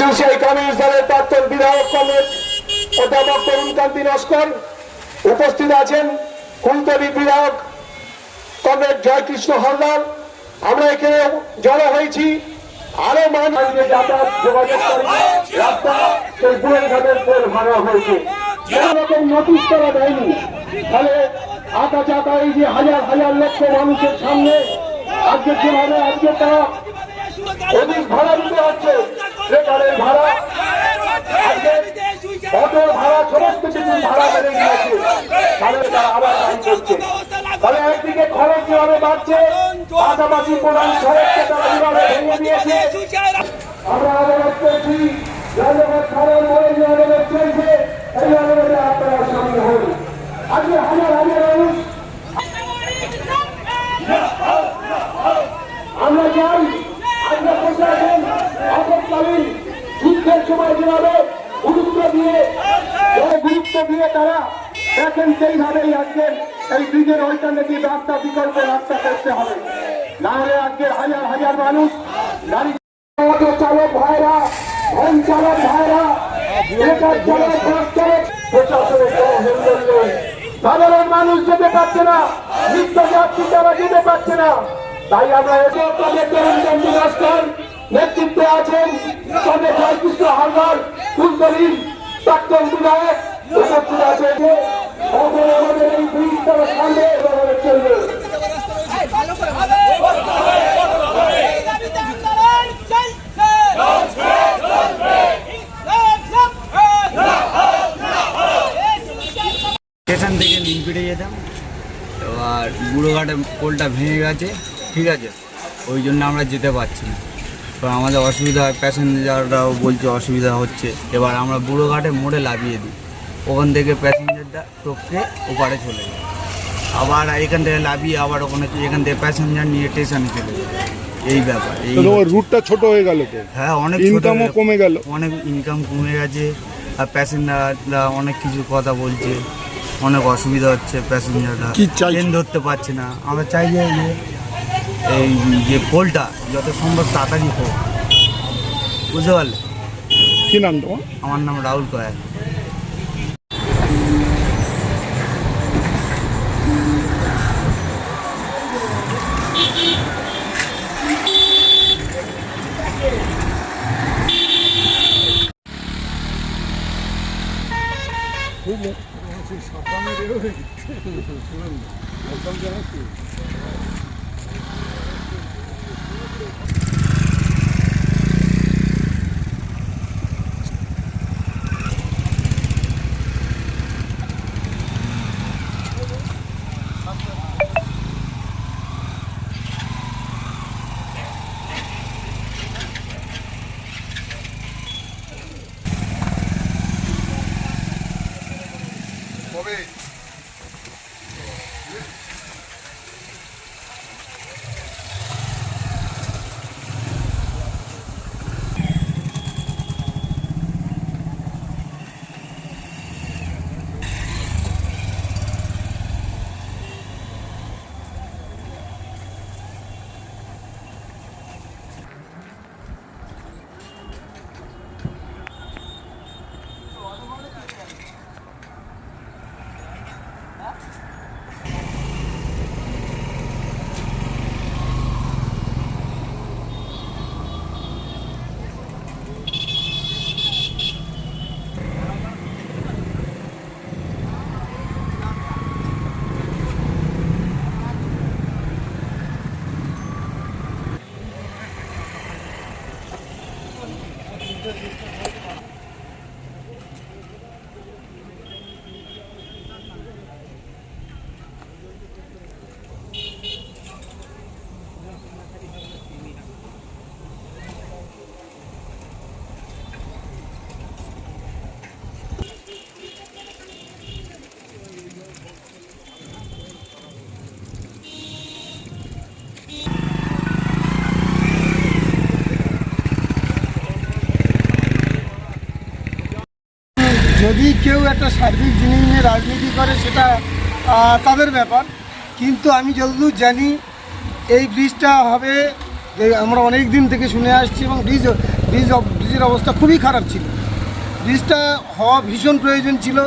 CPI communist বিধায়ক comrade অধ্যাপক তরুণকান্তি নস্কর উপস্থিত আছেন কুলতলি বিধায়ক কমরেড জয়কৃষ্ণ হলদার। আমরা এখানে জড়ো হয়েছি। আরও মানুষ যাতায়াত ঘাটের পোল ভাঙা হয়েছে। রকম করা দেয়নি ফলে আঁকা চাকা এই যে হাজার হাজার লক্ষ মানুষের সামনে আজকে যেভাবে আজকে তারা ভাড়া দিতে হচ্ছে। ট্রেকারের ভাড়া অটোর ভাড়া সমস্ত কিছু ভাড়া বেড়ে গিয়েছে তাহলে তারা আবার দায়ী করছে। তাহলে একদিকে খরচ যেভাবে বাড়ছে, পাশাপাশি প্রধান সড়ককে তারা যেভাবে ভেঙে দিয়েছে। আমরা আদালত করছি ধন্যবাদ খারাপ বলে যে আদালত চলছে এই আদালতে আপনারা সামিল হন। আজকে হাজার হাজার মানুষ আমরা চাই আজকে প্রশাসন আপৎকালীন যুদ্ধের সময় যেভাবে গুরুত্ব দিয়ে যে গুরুত্ব দিয়ে তারা দেখেন সেইভাবেই আজকে এই ব্রিজের অল্টারনেটিভ রাস্তা, বিকল্প রাস্তা করতে হবে। না হলে আজকে হাজার হাজার মানুষ, গাড়ি চালক ভাইরা, ভ্যান চালক ভাইরা সাধারণ মানুষ যেতে পারছে না, নিত্য যাত্রী তারা যেতে পারছে না। তাই আমরা এসে আপনাদের তরুণ নস্কর নেতৃত্বে আছেন সঙ্গে জয়কৃষ্ণ হালদার ফুলতলির প্রাক্তন বিধায়ক, উপস্থিত আছেন। এখন আমাদের এই ব্রিজ সামনে এভাবে চলবে। স্টেশন থেকে নীলপিঠে যেতাম। এবার বুড়োঘাটে পোলটা ভেঙে গেছে ঠিক আছে? ওই জন্য আমরা যেতে পারছি না। তো আমাদের অসুবিধা হয় প্যাসেঞ্জাররাও বলছে অসুবিধা হচ্ছে। এবার আমরা বুড়োঘাটে মোড়ে লাভিয়ে দিই। ওখান থেকে প্যাসেঞ্জারটা টপকে ওপারে চলে যায়। আবার এখান থেকে লাভিয়ে আবার ওখানে এখান থেকে প্যাসেঞ্জার নিয়ে স্টেশনে চলে যায়। এই ব্যাপার এই। রুটটা ছোট হয়ে গেল তো? হ্যাঁ অনেক ইনকামও কমে গেল। অনেক ইনকাম কমে গেছে। আর প্যাসেঞ্জাররা অনেক কিছু কথা বলছে। অনেক অসুবিধা হচ্ছে প্যাসেঞ্জাররা? ট্রেন ধরতে পারছে না। আমরা চাই যে এই যে- এই যে পোলটা যত সম্ভব তাড়াতাড়ি হোক। বুঝতে পারলে? কি নাম তোমার? আমার নাম রাহুল কয়াল। 지금 경쟁했지. যদি কেউ একটা সার্বিক জিনিস নিয়ে রাজনীতি করে, সেটা তাদের ব্যাপার। কিন্তু আমি যতদূর জানি, এই ব্রিজটা হবে আমরা অনেক দিন থেকে শুনে আসছি এবং ব্রিজ ব্রিজ ব্রিজের অবস্থা খুবই খারাপ ছিল। ব্রিজটা হওয়া ভীষণ প্রয়োজন ছিল,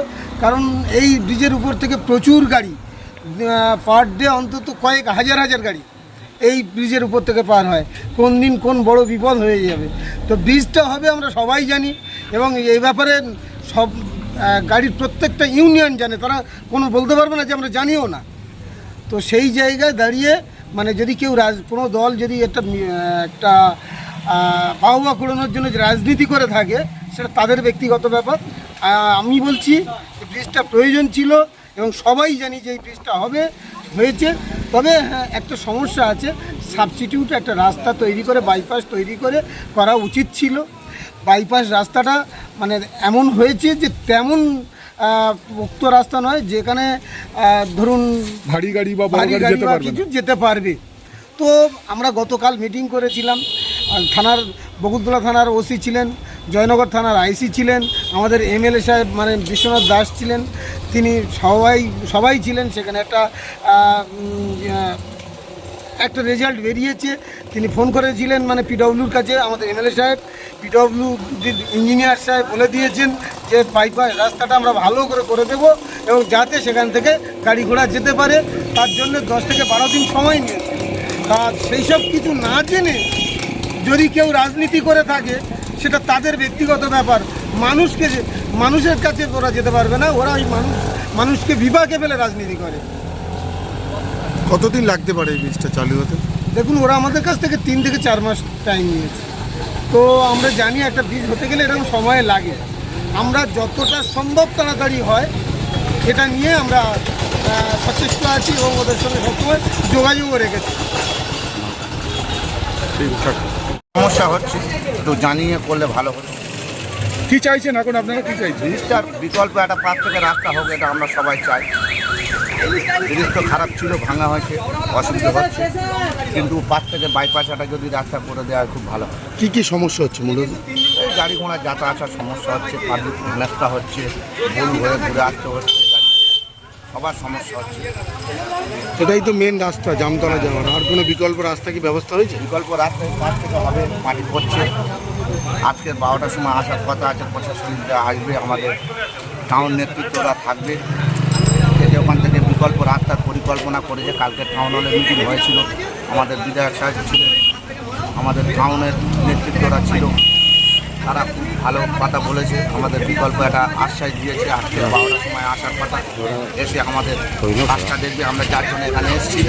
কারণ এই ব্রিজের উপর থেকে প্রচুর গাড়ি পার ডে অন্তত কয়েক হাজার হাজার গাড়ি এই ব্রিজের উপর থেকে পার হয়। কোন দিন কোন বড় বিপদ হয়ে যাবে। তো ব্রিজটা হবে, আমরা সবাই জানি এবং এই ব্যাপারে সব গাড়ির প্রত্যেকটা ইউনিয়ন জানে, তারা কোনো বলতে পারবে না যে আমরা জানিও না। তো সেই জায়গায় দাঁড়িয়ে মানে যদি কেউ রাজ, কোনো দল যদি একটা একটা বাহবা কুড়ানোর জন্য যে রাজনীতি করে থাকে, সেটা তাদের ব্যক্তিগত ব্যাপার। আমি বলছি যে ব্রিজটা প্রয়োজন ছিল এবং সবাই জানি যে এই ব্রিজটা হবে, হয়েছে। তবে হ্যাঁ একটা সমস্যা আছে, সাবস্টিটিউট একটা রাস্তা তৈরি করে বাইপাস তৈরি করে করা উচিত ছিল। বাইপাস রাস্তাটা মানে এমন হয়েছে যে তেমন উক্ত রাস্তা নয় যেখানে ধরুন ভারী গাড়ি বা ভারী গাড়ি বা কিছু যেতে পারবে। তো আমরা গতকাল মিটিং করেছিলাম থানার বকুলতলা থানার ওসি ছিলেন জয়নগর থানার আইসি ছিলেন আমাদের এমএলএ সাহেব মানে বিশ্বনাথ দাস ছিলেন তিনি সবাই সবাই ছিলেন সেখানে একটা একটা রেজাল্ট বেরিয়েছে। তিনি ফোন করেছিলেন মানে পিডব্লিউর কাছে, আমাদের এমএলএ সাহেব। পিডব্লিউ ইঞ্জিনিয়ার সাহেব বলে দিয়েছেন যে বাইপাস রাস্তাটা আমরা ভালো করে করে দেবো এবং যাতে সেখান থেকে গাড়ি ঘোড়া যেতে পারে। তার জন্য দশ থেকে বারো দিন সময় নিয়েছে। আর সেই সব কিছু না জেনে যদি কেউ রাজনীতি করে থাকে, সেটা তাদের ব্যক্তিগত ব্যাপার। মানুষকে মানুষের কাছে ওরা যেতে পারবে না। ওরা ওই মানুষ, মানুষকে বিভাগে ফেলে রাজনীতি করে। কতদিন লাগতে পারে এই ব্রিজটা চালু হতে? দেখুন ওরা আমাদের কাছ থেকে তিন থেকে চার মাস টাইম নিয়েছে। তো আমরা জানি একটা বীজ হতে গেলে এরকম সময় লাগে। আমরা যতটা সম্ভব তাড়াতাড়ি হয় এটা নিয়ে আমরা সচেষ্ট আছি এবং ওদের সঙ্গে সবসময় যোগাযোগও রেখেছি। সমস্যা হচ্ছে একটু জানিয়ে করলে ভালো হতো। কি চাইছেন? এখন আপনারা কি চাইছেন? বিকল্প একটা পাঁচ থেকে রাস্তা হোক এটা আমরা সবাই চাই। ব্রিজ তো খারাপ ছিল ভাঙা হয়েছে অসুবিধা হচ্ছে। কিন্তু পাঁচ থেকে বাইপাস একটা যদি রাস্তা করে দেওয়া খুব ভালো হয়। কি কি সমস্যা হচ্ছে মূলত এই গাড়ি ঘোড়া যাতায়াত আসার সমস্যা হচ্ছে পাবলিক হেনস্থা হচ্ছে ভুল হয়ে ঘুরে আসতে হচ্ছে গাড়ি সবার সমস্যা হচ্ছে। এটাই তো মেন রাস্তা জামতলা যাওয়ার। আর কোনো বিকল্প রাস্তা কি ব্যবস্থা হয়েছে? বিকল্প রাস্তায় পাঁচ থেকে হবে মাটি পড়ছে। আজকে বারোটার সময় আসার কথা আছে প্রশাসনিকরা আসবে আমাদের টাউন নেতৃত্বরা থাকবে। থেকে ওখান থেকে বিকল্প রাস্তার পরিকল্পনা করেছে কালকে টাউন হলে মিটিং হয়েছিল আমাদের বিধায়ক সাহেব ছিলেন আমাদের টাউনের নেতৃত্বরা ছিল তারা খুব ভালো কথা বলেছে আমাদের বিকল্প একটা আশ্বাস দিয়েছে আজকে বারোটার সময় আসার কথা এসে আমাদের কাজটা দেখবে আমরা যার জন্য এখানে এসেছি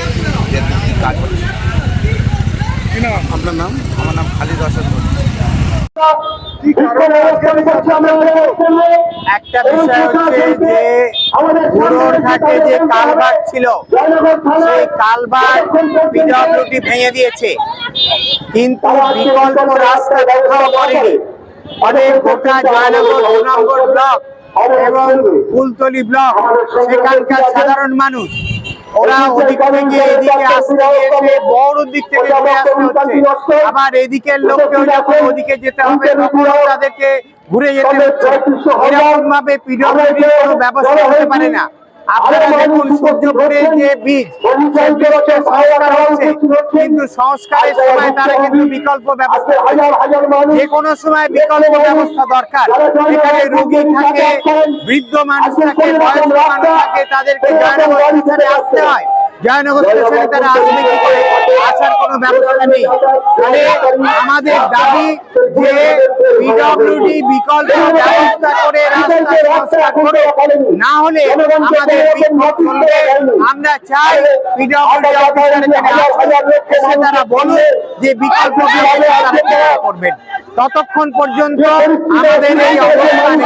দেখবে কী কাজ হচ্ছে। আপনার নাম? আমার নাম খালিদ রসদ ছিল, সেই ভেঙে দিয়েছে। কিন্তু বিকল্প রাস্তা কোথাও করেনি। অনেক গোটা জয়নগর ব্লক এবং ফুলতলি ব্লক, সেখানকার সাধারণ মানুষ ওরা ওদিক থেকে এদিকে আসতে বড় দিক থেকে ঘুরে আসতে হচ্ছে। আবার এদিকের লোককেও যখন ওদিকে যেতে হবে তখন তাদেরকে ঘুরে যেতে হচ্ছে। এরকম ভাবে কোনো ব্যবস্থা হতে পারে না। আপনারা দেখুন সূর্যপুরের যে বীজ সেই বীজটা সংস্কার হচ্ছে। কিন্তু সংস্কারের সময় তারা কিন্তু বিকল্প ব্যবস্থা যে কোনো সময় বিকল্প ব্যবস্থা দরকার। এখানে রোগী থাকে বৃদ্ধ মানুষ থাকে বয়স্ক মানুষ থাকে তাদেরকে জয়নগর স্টেশনে আসতে হয়। জয়নগর স্টেশনে তারা আসবে কি করে? আসার কোনো ব্যবস্থা নেই। আমাদের দাবি যে পিডব্লিউডি বিকল্প ব্যবস্থা করে রাস্তা সংস্কার করে না হলে আমাদের আমরা চাই তারা বলুন যে বিকল্প করবেন ততক্ষণ পর্যন্ত আমাদের এই অবস্থানে